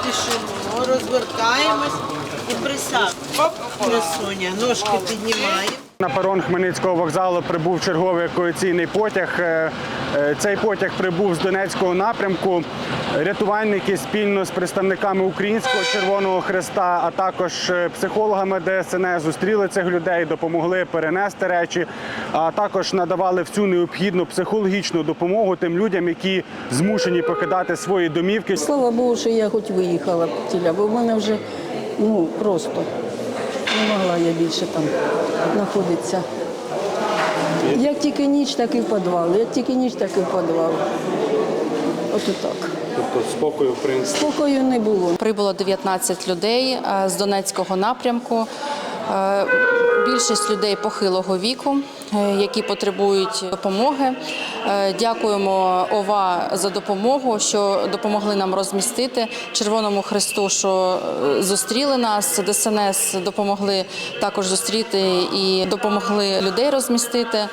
спішимо, розвертаємось і. Оп, красуня, ножки піднімаємо. На перон Хмельницького вокзалу прибув черговий евакуаційний потяг. Е, е, Цей потяг прибув з Донецького напрямку. Рятувальники спільно з представниками Українського Червоного Хреста, а також е, психологами ДСНС зустріли цих людей, допомогли перенести речі, а також надавали всю необхідну психологічну допомогу тим людям, які змушені покидати свої домівки. Слава Богу, що я хоч виїхала тіля, бо в мене вже ну просто не могла я більше там знаходитися. Як тільки ніч, так і в підвал. Як тільки ніч, так і в підвал. От так. Тобто спокою в принципі. Спокою не було. Прибуло 19 людей е, з Донецького напрямку. Більшість людей похилого віку, е, які потребують допомоги. Е, Дякуємо ОВА за допомогу, що допомогли нам розмістити Червоному Христу, що е, зустріли нас. ДСНС допомогли також зустріти і допомогли людей розмістити.